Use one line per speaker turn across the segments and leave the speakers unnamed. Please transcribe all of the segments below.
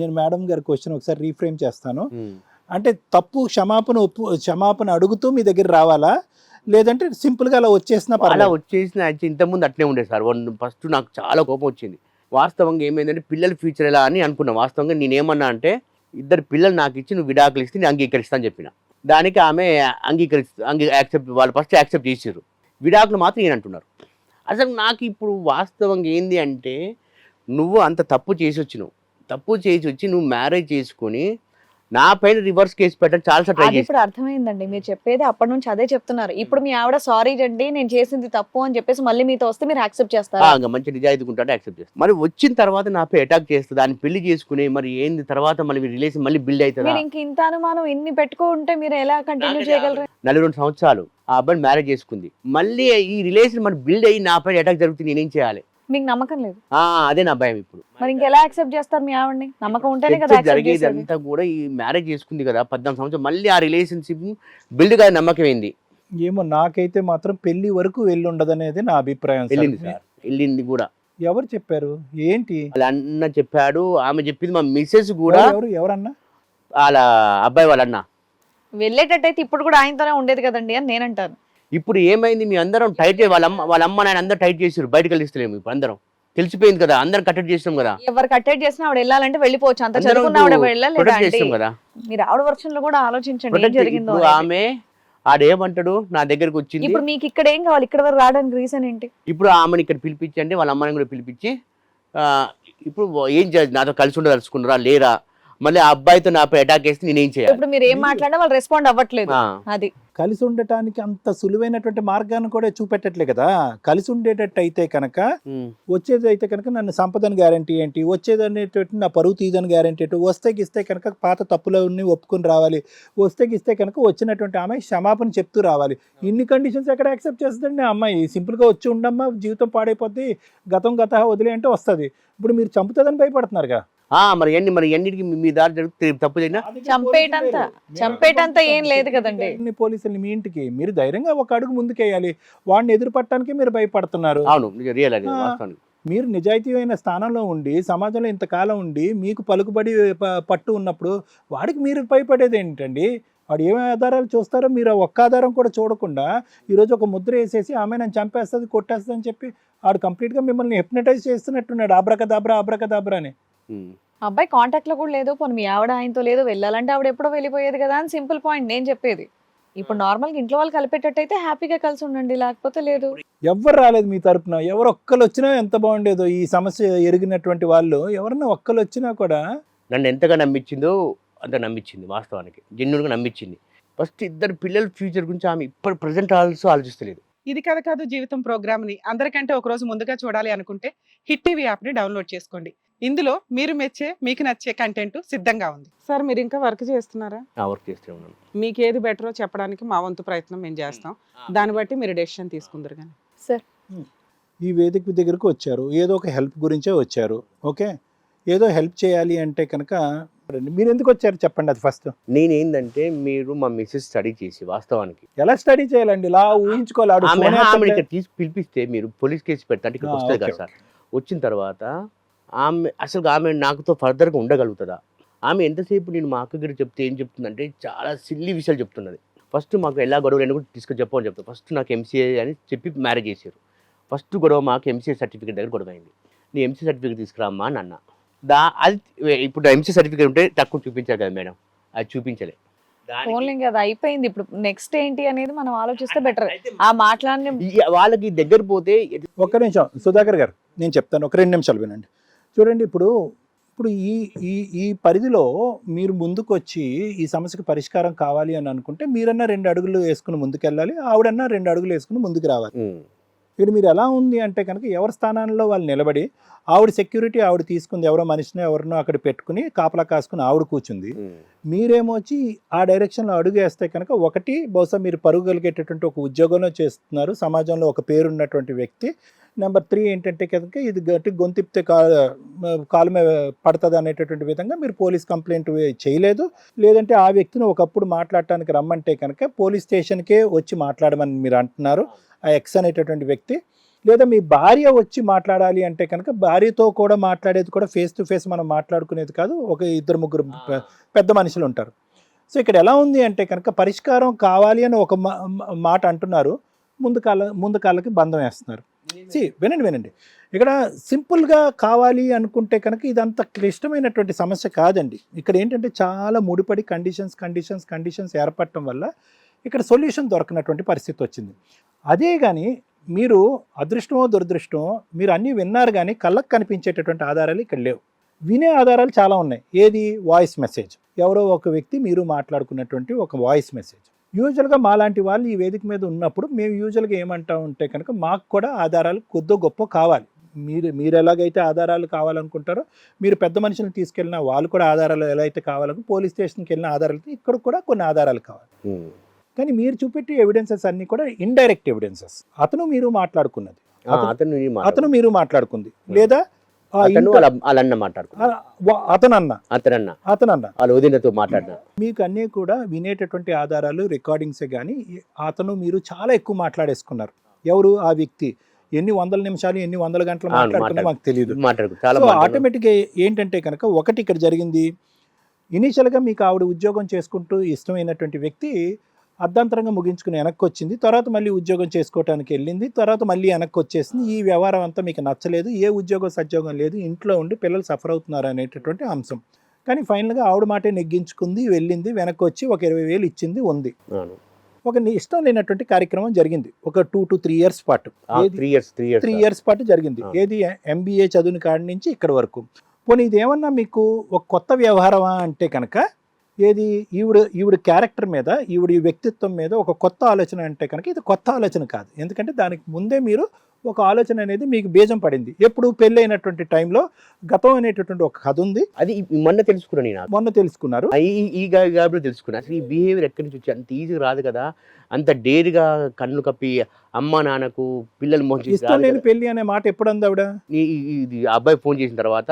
నేను మేడం గారి క్వశ్చన్ ఒకసారి రీఫ్రేమ్ చేస్తాను. అంటే తప్పు క్షమాపణ ఒప్పు క్షమాపణ అడుగుతూ మీ దగ్గర రావాలా? లేదంటే సింపుల్గా అలా వచ్చేసినా
అలా వచ్చేసిన ఇంతకుముందు అట్లే ఉండే సార్. ఫస్ట్ నాకు చాలా కోపం వచ్చింది. వాస్తవంగా ఏమైందంటే పిల్లల ఫ్యూచర్ ఎలా అని అనుకున్నా. వాస్తవంగా నేనేమన్నా అంటే ఇద్దరు పిల్లలు నాకు ఇచ్చి నువ్వు విడాకులు ఇస్తే నేను అంగీకరిస్తా అని చెప్పిన. దానికి ఆమె అంగీకరిస్తూ అంగీ యాక్సెప్ట్ వాళ్ళు ఫస్ట్ యాక్సెప్ట్ చేసారు విడాకులు మాత్రం ఈయన అంటున్నారు. అసలు నాకు ఇప్పుడు వాస్తవంగా ఏంది అంటే నువ్వు అంత తప్పు చేసి వచ్చినావు. తప్పు చేసి వచ్చి నువ్వు మ్యారేజ్ చేసుకొని నా పైన రివర్స్ కేసు పెట్టడం చాలా ట్రై
అది
చేసి
ఇప్పుడు అర్థమైందండి. మీరు చెప్పేది అప్పటి నుంచి అదే చెప్తున్నారు. ఇప్పుడు మీ ఆవిడ సారీ అండి నేను చేసింది తప్పు అని చెప్పేసి మళ్ళీ మీతో వస్తే మీరు యాక్సెప్ట్ చేస్తారా?
ఇంకా మంచి నిజాయితీ ఉంటాడు యాక్సెప్ట్ చేస్తాను మరి వచ్చిన తర్వాత నాపై అటాక్ చేస్తుంది? దాన్ని పెళ్ళి చేసుకుని మరి ఏంది? తర్వాత మళ్ళీ రిలేషన్ మళ్ళీ బిల్డ్ అవుతుందా?
మీరు ఇంక ఇంత అనుమానం ఎన్ని పెట్టుకుంటే మీరు ఎలా కంటిన్యూ చేయగలరు?
నలభై రెండు సంవత్సరాలు ఆ అబ్బాయిని మ్యారేజ్ చేసుకుంది. మళ్ళీ ఈ రిలేషన్ మరి బిల్డ్ అయ్యి నాపై అటాక్ జరుగుతుంది నేనేం చేయాలి?
మీకు నమ్మకం లేదు.
ఆ అదే నా భయం ఇప్పుడు.
మరి ఇంకెలా యాక్సెప్ట్ చేస్తారు మీ ఆవిడని? నమ్మకం ఉంటేనే కదా
జరిగేది. అంతా కూడా ఈ మ్యారేజ్ చేసుకుంది కదా పద్నాలుగు సంవత్సరం మళ్ళీ ఆ రిలేషన్షిప్ బిల్డ్గా నమ్మకం ఏంది
ఏమో నాకైతే మాత్రం పెళ్ళి వరకు వెళ్ళి ఉండదనేది నా అభిప్రాయం సార్.
వెళ్ళింది సార్. వెళ్ళింది కూడా.
ఎవరు చెప్పారు? ఏంటి?
వాళ్ళ అన్న చెప్పాడు ఆమె చెప్పింది మా మిస్సెస్ కూడా.
ఎవరు- ఎవరు ఎవరన్నా?
వాళ్ళ అబ్బాయి వాళ్ళ అన్న.
వెళ్ళేటట్టయితే ఇప్పుడు కూడా ఆయనతోనే ఉండేది కదండి అని నేను అంటాను
ఇప్పుడు ఏమైంది? మీ అందరం టైట్ వాళ్ళ అమ్మ వాళ్ళ అమ్మ నాయన అందరూ టైట్ చేసారు బయటకు వెళ్ళిస్తలేము ఇప్పుడు అందరం. తెలిసిపోయింది కదా? అందరం కట్టడి చేసినాం కదా?
ఎవరు కట్టేట్ చేసినా ఆవిడ వెళ్ళాలంటే వెళ్ళిపోవచ్చు. అంత చదువుకున్న ఆవిడ వెళ్ళలేదా
కదా?
మీరు ఆవిడ వర్షన్లో కూడా ఆలోచించండి జరిగిందో.
ఆమె ఆడేమంటాడు నా దగ్గరకు వచ్చింది.
ఇప్పుడు మీకు ఇక్కడ ఏం కావాలి? ఇక్కడ వరకు రావడానికి రీజన్ ఏంటి?
ఇప్పుడు ఆమెను ఇక్కడ పిలిపించి అంటే వాళ్ళ అమ్మని కూడా పిలిపించి ఇప్పుడు ఏం చేయాలి? నాతో కలిసి ఉండదలుచుకున్నారా? లేరా? మళ్ళీ ఆ అబ్బాయితో నాపై అటాక్ చేస్తే నేనేం చేయాలి?
ఇప్పుడు మీరు ఏం మాట్లాడినా వాళ్ళు రెస్పాండ్ అవ్వట్లేదు. అది.
కలిసి ఉండటానికి అంత సులువైనటువంటి మార్గాన్ని కూడా చూపెట్టట్లే కదా. కలిసి ఉండేటట్టు అయితే కనుక వచ్చేది అయితే కనుక నన్ను సంపదని గ్యారంటీ ఏంటి? వచ్చేది అనేటువంటి నా పరువు తీదని గ్యారంటీ ఏంటి? వస్తే ఇస్తే కనుక పాత తప్పులన్నీ ఒప్పుకొని రావాలి. వస్తే ఇస్తే కనుక వచ్చినటువంటి ఆమె క్షమాపణ చెప్తూ రావాలి. ఇన్ని కండిషన్స్ ఎక్కడ యాక్సెప్ట్ చేస్తుందండి అమ్మాయి? సింపుల్గా వచ్చి ఉండమ్మా జీవితం పాడైపోద్ది గతం గత వదిలే అంటే వస్తుంది. ఇప్పుడు మీరు చంపుతుందని భయపడుతున్నారుగా.
మరి ఎన్ని మరి ఎన్నిటికి మీ- మీ దారి జరుగుతుంది తప్పు చేసినా
చంపేయటంత చంపేయటంత ఏం లేదు కదండి.
అన్ని పోలీసులు మీ ఇంటికి మీరు ధైర్యంగా ఒక అడుగు ముందుకేయాలి. వాడిని ఎదురుపట్టడానికి మీరు భయపడుతున్నారు.
అవును రియల్ అది
ఆ.
వాస్తవానికి.
మీరు నిజాయితీమైన స్థానంలో ఉండి సమాజంలో ఇంతకాలం ఉండి మీకు పలుకుబడి పట్టు ఉన్నప్పుడు వాడికి మీరు భయపడేది ఏంటండి? వాడు ఏమి ఆధారాలు చూస్తారో మీరు ఆ ఒక్క ఆధారం కూడా చూడకుండా ఈరోజు ఒక ముద్ర వేసేసి ఆమె నన్ను చంపేస్తుంది కొట్టేస్తుంది అని చెప్పి వాడు కంప్లీట్గా మిమ్మల్ని హెప్నటైజ్ చేస్తున్నట్టున్నాడు. అబ్రకదాబ్రా అబ్రకదాబ్రా అని.
అబ్బాయి కాంటాక్ట్లో కూడా లేదు పోనీ మీ ఆవిడ ఆయనతో లేదు వెళ్ళాలంటే ఆవిడ ఎప్పుడో వెళ్ళిపోయేది కదా అని సింపుల్ పాయింట్ నేను చెప్పేది. ఇప్పుడు నార్మల్గా ఇంట్లో వాళ్ళు కలిపేటట్టయితే హ్యాపీగా కలిసి ఉండండి లేకపోతే లేదు.
ఎవ్వరు రాలేదు మీ తరపున. ఎవరు ఒక్కరు వచ్చినా ఎంత బాగుండేదో ఈ సమస్య ఎరిగినటువంటి వాళ్ళు ఎవరన్నా ఒక్కరు వచ్చినా కూడా
నన్ను ఎంతగా నమ్మించిందో అంత నమ్మించింది వాస్తవానికి. జెన్యున్గా నమ్మించింది. ఫస్ట్ ఇద్దరు పిల్లల ఫ్యూచర్ గురించి ఆమె ఇప్పుడు ప్రజెంట్ ఆల్సో ఆలోచిస్తలేదు.
ఇది కథ కాదు జీవితం ప్రోగ్రామ్ని. అందరికంటే ఒక రోజు ముందుగా చూడాలి అనుకుంటే హిట్ టీవీ యాప్ని డౌన్లోడ్ చేసుకోండి. ఇందులో మీరు మెచ్చే మీకు నచ్చే కంటెంట్ సిద్ధంగా ఉంది. సార్ మీరు ఇంకా వర్క్ చేస్తున్నారా?
వర్క్ చేస్తూ ఉన్నాను.
మీకు ఏది బెటరో చెప్పడానికి మా వంతు ప్రయత్నం మేము చేస్తాం. దాన్ని బట్టి మీరు డెసిషన్ తీసుకుందరు కానీ.
సార్.
ఈ వేదిక దగ్గరకు వచ్చారు. ఏదో ఒక హెల్ప్ గురించే వచ్చారు. ఓకే? ఏదో హెల్ప్ చేయాలి అంటే కనుక మీరు ఎందుకు వచ్చారు చెప్పండి అది ఫస్ట్
నేనేందంటే మీరు మా మిస్సెస్ స్టడీ చేసి వాస్తవానికి.
ఎలా స్టడీ చేయాలండి? ఇలా ఊహించుకోవాలి. ఆడు
ఆమె
ఫోన్
ఆమె
ఎత్తట్లే.
ఇక్కడ తీసి పిలిపిస్తే మీరు పోలీస్ కేసు పెడతా ఇక్కడ వస్తుంది కదా సార్. వచ్చిన తర్వాత ఆమె అసలు ఆమె నాకుతో ఫర్దర్గా ఉండగలుగుతుందా? ఆమె ఎంతసేపు నేను మా అక్క దగ్గర చెప్తే ఏం చెప్తుందంటే చాలా సిల్లీ విషయాలు చెప్తున్నది. ఫస్ట్ మాకు ఎలా గొడవలు అని కూడా తీసుకొని చెప్పమని చెప్తాను ఫస్ట్ నాకు ఎంసీఏ అని చెప్పి మ్యారేజ్ చేశారు. ఫస్ట్ గొడవ మాకు ఎంసీఏ సర్టిఫికేట్ దగ్గర గొడవ అయింది. నీ ఎంసీ సర్టిఫికేట్ తీసుకురామ్మా అని అన్న. దా అది ఇప్పుడు ఎంసీ సర్టిఫికేట్ ఉంటే తక్కువ చూపించారు కదా మేడం. అది చూపించలే.
ఇంకా అది అయిపోయింది. ఇప్పుడు నెక్స్ట్ ఏంటి అనేది మనం ఆలోచిస్తే బెటర్ ఆ మాట్లాడిన
వాళ్ళకి దగ్గర పోతే
ఒక్క నిమిషం. సుధాకర్ గారు నేను చెప్తాను. ఒక రెండు నిమిషాలు వినండి. చూడండి ఇప్పుడు ఇప్పుడు ఈ ఈ ఈ పరిధిలో మీరు ముందుకు వచ్చి ఈ సమస్యకు పరిష్కారం కావాలి అని అనుకుంటే మీరన్నా రెండు అడుగులు వేసుకుని ముందుకెళ్ళాలి ఆవిడన్నా రెండు అడుగులు వేసుకుని ముందుకు రావాలి. ఇక్కడ మీరు ఎలా ఉంది అంటే కనుక ఎవరి స్థానాల్లో వాళ్ళు నిలబడి ఆవిడ సెక్యూరిటీ ఆవిడ తీసుకుంది ఎవరో మనిషిని ఎవరినో అక్కడ పెట్టుకుని కాపలా కాసుకుని ఆవిడ కూర్చుంది. మీరేమో వచ్చి ఆ డైరెక్షన్లో అడుగు వేస్తే కనుక ఒకటి బహుశా మీరు పరుగలిగేటటువంటి ఒక ఉద్యోగంలో చేస్తున్నారు సమాజంలో ఒక పేరున్నటువంటి వ్యక్తి నెంబర్ త్రీ ఏంటంటే కనుక ఇది గట్టి గొంతిప్తే కా కాలు మీద పడుతుంది అనేటటువంటి విధంగా మీరు పోలీస్ కంప్లైంట్ చేయలేదు. లేదంటే ఆ వ్యక్తిని ఒకప్పుడు మాట్లాడటానికి రమ్మంటే కనుక పోలీస్ స్టేషన్కే వచ్చి మాట్లాడమని మీరు అంటున్నారు ఆ ఎక్స్ అనేటటువంటి వ్యక్తి. లేదా మీ భార్య వచ్చి మాట్లాడాలి అంటే కనుక భార్యతో కూడా మాట్లాడేది కూడా ఫేస్ టు ఫేస్ మనం మాట్లాడుకునేది కాదు ఒక ఇద్దరు ముగ్గురు పెద్ద మనుషులు ఉంటారు. సో ఇక్కడ ఎలా ఉంది అంటే కనుక పరిష్కారం కావాలి అని ఒక మాట అంటున్నారు ముందు కాల ముందు కాళ్ళకి బంధం వేస్తున్నారు. సి వినండి వినండి. ఇక్కడ సింపుల్గా కావాలి అనుకుంటే కనుక ఇదంత క్లిష్టమైనటువంటి సమస్య కాదండి. ఇక్కడ ఏంటంటే చాలా ముడిపడి కండిషన్స్ కండిషన్స్ కండిషన్స్ ఏర్పడటం వల్ల ఇక్కడ సొల్యూషన్ దొరకనటువంటి పరిస్థితి వచ్చింది. అదే కానీ మీరు అదృష్టమో దురదృష్టమో మీరు అన్నీ విన్నారు కానీ కళ్ళకు కనిపించేటటువంటి ఆధారాలు ఇక్కడ లేవు. వినే ఆధారాలు చాలా ఉన్నాయి. ఏది? వాయిస్ మెసేజ్ ఎవరో ఒక వ్యక్తి మీరు మాట్లాడుకున్నటువంటి ఒక వాయిస్ మెసేజ్ యూజువల్గా మాలాంటి వాళ్ళు ఈ వేదిక మీద ఉన్నప్పుడు మేము యూజువల్గా ఏమంటా ఉంటే కనుక మాకు కూడా ఆధారాలు కొద్దో గొప్ప కావాలి మీరు మీరు ఎలాగైతే ఆధారాలు కావాలనుకుంటారో మీరు పెద్ద మనుషులను తీసుకెళ్ళినా వాళ్ళు కూడా ఆధారాలు ఎలా అయితే కావాలను పోలీస్ స్టేషన్కి వెళ్ళిన ఆధారాలు ఇక్కడ కూడా కొన్ని ఆధారాలు కావాలి. కానీ మీరు చూపెట్టే ఎవిడెన్సెస్ అన్ని కూడా ఇండైరెక్ట్ ఎవిడెన్సెస్ అతను మీరు మాట్లాడుకున్నది అతను-. మీరు మాట్లాడుకుంది లేదా
అతను వాళ్ళ అన్న మాట్లాడుకున్నా
ఆ, వా- అతనన్న.
అతనన్న.
అతనన్న.
వాళ్ళ వదినతో మాట్లాడిన
మీకు అన్నీ కూడా వినేటటువంటి ఆధారాలు రికార్డింగ్సే కానీ అతను మీరు చాలా ఎక్కువ మాట్లాడేసుకున్నారు. ఎవరు? ఆ వ్యక్తి. ఎన్ని వందల నిమిషాలు ఎన్ని వందల గంటలు
అవును,
మాట్లాడుకున్నా
మాట్లాడు.
మాకు తెలియదు. ఆటోమేటిక్గా ఏంటంటే కనుక ఒకటి ఇక్కడ జరిగింది. ఇనీషియల్గా మీకు ఆవిడ ఉద్యోగం చేసుకుంటూ ఇష్టమైనటువంటి వ్యక్తి అర్ధాంతరంగా ముగించుకుని వెనక్కి వచ్చింది తర్వాత మళ్ళీ ఉద్యోగం చేసుకోవడానికి వెళ్ళింది. తర్వాత మళ్ళీ వెనక్కి వచ్చేసింది ఈ వ్యవహారం అంతా మీకు నచ్చలేదు. ఏ ఉద్యోగం సద్యోగం లేదు. ఇంట్లో ఉండి పిల్లలు సఫర్ అవుతున్నారు అనేటటువంటి అంశం. కానీ ఫైనల్గా ఆవిడ మాటే నెగ్గించుకుంది వెళ్ళింది వెనక్కి వచ్చి ఒక ఇరవై వేలు ఇచ్చింది ఉంది. ఒక ఇష్టం లేనటువంటి కార్యక్రమం జరిగింది. ఒక టూ టు త్రీ ఇయర్స్ పాటు?
Three years three years
three years పాటు జరిగింది. ఏది? ఎంబీఏ చదువుని కాడి నుంచి ఇక్కడ వరకు. పోనీ ఇదేమన్నా మీకు ఒక కొత్త వ్యవహారమా అంటే కనుక ఏది? ఈవిడ ఈవిడ క్యారెక్టర్ మీద ఈవిడ వ్యక్తిత్వం మీద ఒక కొత్త ఆలోచన అంటే కనుక ఇది కొత్త ఆలోచన కాదు. ఎందుకంటే దానికి ముందే మీరు ఒక ఆలోచన అనేది మీకు బీజం పడింది. ఎప్పుడు పెళ్ళి అయినటువంటి టైంలో గతం అనేటటువంటి ఒక కథ ఉంది.
అది మొన్న తెలుసుకున్నా నేను
మొన్న తెలుసుకున్నారు.
ఈ గాబిలో తెలుసుకున్నా అసలు ఈ బిహేవియర్ ఎక్కడి నుంచి వచ్చి అంత ఈజీగా రాదు కదా. అంత డేర్గా కళ్ళు కప్పి అమ్మ నాన్నకు పిల్లలు మోసం
ఇష్టం లేని పెళ్ళి అనే మాట ఎప్పుడు అంది ఆవిడ?
ఇది అబ్బాయి ఫోన్ చేసిన తర్వాత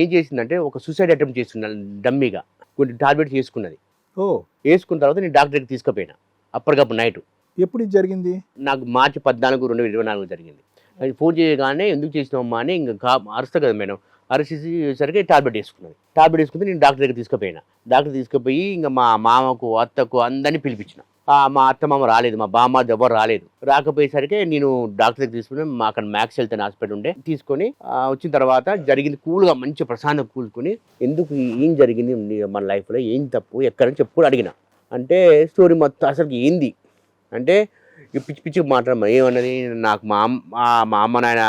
ఏం చేసిందంటే ఒక సూసైడ్ అటెంప్ట్ చేస్తున్నా డమ్మీగా. కొన్ని టాబ్లెట్స్ వేసుకున్నది.
ఓ.
వేసుకున్న తర్వాత నేను డాక్టర్ దగ్గరికి తీసుకుపోయినా. అప్పటికప్పుడు నైట్.
ఎప్పుడు ఇది జరిగింది?
నాకు మార్చి పద్నాలుగు రెండు వేల ఇరవై నాలుగు జరిగింది. అది ఫోన్ చేయగానే ఎందుకు చేసినామమ్మా అని ఇంకా అరుస్తా కదా మేడం. అరిచేసరికి టాబ్లెట్ వేసుకున్నది. టాబ్లెట్ వేసుకుంటే నేను డాక్టర్ దగ్గర తీసుకుపోయినా. డాక్టర్ తీసుకుపోయి ఇంకా మా మామకు అత్తకు అందరినీ పిలిపించిన. మా అత్త మామ రాలేదు మా బామ్మ ఎవరు రాలేదు. రాకపోయేసరికి నేను డాక్టర్ దగ్గర తీసుకుని మా అక్కడ మ్యాక్స్ హెల్త్ అని హాస్పిటల్ ఉండే తీసుకొని వచ్చిన తర్వాత జరిగింది కూల్గా మంచి ప్రశాంతంగా కూలుకొని ఎందుకు ఏం జరిగింది మన లైఫ్లో ఏం తప్పు ఎక్కడని చెప్పు కూడా అడిగిన. అంటే స్టోరీ మొత్తం అసలు ఏంది? అంటే పిచ్చి పిచ్చి మాట్లాడమని ఏమన్నది? నాకు మా అమ్మ మా- మా అమ్మ నాయన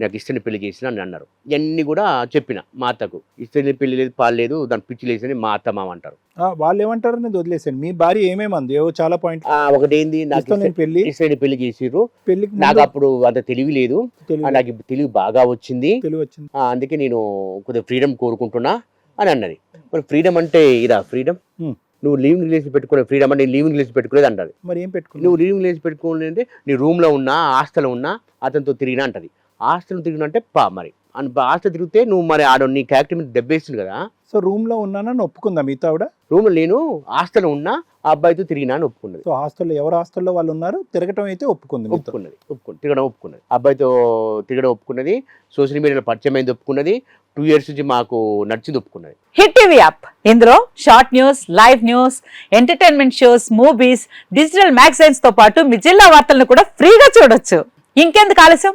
నాకు ఇష్టని పెళ్ళి చేసిన అని అన్నారు. ఇవన్నీ కూడా చెప్పిన మా అత్తకు ఇష్టని పెళ్ళి లేదు పాలు లేదు దాని పిచ్చి లేదని మా అత్త మామ అంటారు.
వాళ్ళు ఏమంటారు అనేది వదిలేసాను మీ భార్య ఏమేమంది ఏవో చాలా పాయింట్
ఒకటి ఏంది నాకు
పెళ్ళి.
ఇష్టని పెళ్ళి చేసిర్రు.
పెళ్ళికి
నాకు అప్పుడు అంత తెలివి లేదు. నాకు ఇప్పుడు తెలివి బాగా వచ్చింది.
తెలివి వచ్చింది.
అందుకే నేను కొద్దిగా ఫ్రీడమ్ కోరుకుంటున్నా అని అన్నది. మరి ఫ్రీడమ్ అంటే ఇదా ఫ్రీడమ్. నువ్వు లీవింగ్ రిలేషన్ పెట్టుకునే ఫ్రీడమ్ అంటే లీవింగ్ రిలేషన్ పెట్టుకునేది అంటది
మరి ఏం పెట్టుకున్నావు?
నువ్వు లీవింగ్ రిలేషన్ పెట్టుకోవాలంటే నీ రూమ్లో ఉన్నా హాస్టల్లో ఉన్నా అతనితో తిరిగినా అంటది. హాస్టల్ తిరిగినా అంటే పా మరి. అని హాస్టల్ తిరిగితే నువ్వు మరి ఆడ నీ క్యారెక్టర్ మీద దెబ్బేస్తుంది కదా.
సో రూమ్లో ఉన్నానని ఒప్పుకుందా మీతో ఆవిడ?
రూమ్లో నేను హాస్టల్లో ఉన్నా ఆ అబ్బాయితో తిరిగినా అని ఒప్పుకున్నది
సో హాస్టల్లో ఎవరు హాస్టల్లో వాళ్ళు ఉన్నారు? తిరగటం అయితే ఒప్పుకుంది మీతో.
ఒప్పుకున్నది ఒప్పుకున్నది తిరగడం ఒప్పుకున్నది. అబ్బాయితో తిరగడం ఒప్పుకున్నది సోషల్ మీడియాలో పరిచయం అయింది ఒప్పుకున్నది టూ ఇయర్స్ నుంచి మాకు నడిచింది ఒప్పుకున్నది.
హిట్ టీవీ యాప్ ఇందులో short news live news entertainment shows movies digital మ్యాగజైన్స్తో పాటు మీ జిల్లా వార్తలను కూడా ఫ్రీగా చూడొచ్చు. ఇంకెందుకు ఆలస్యం?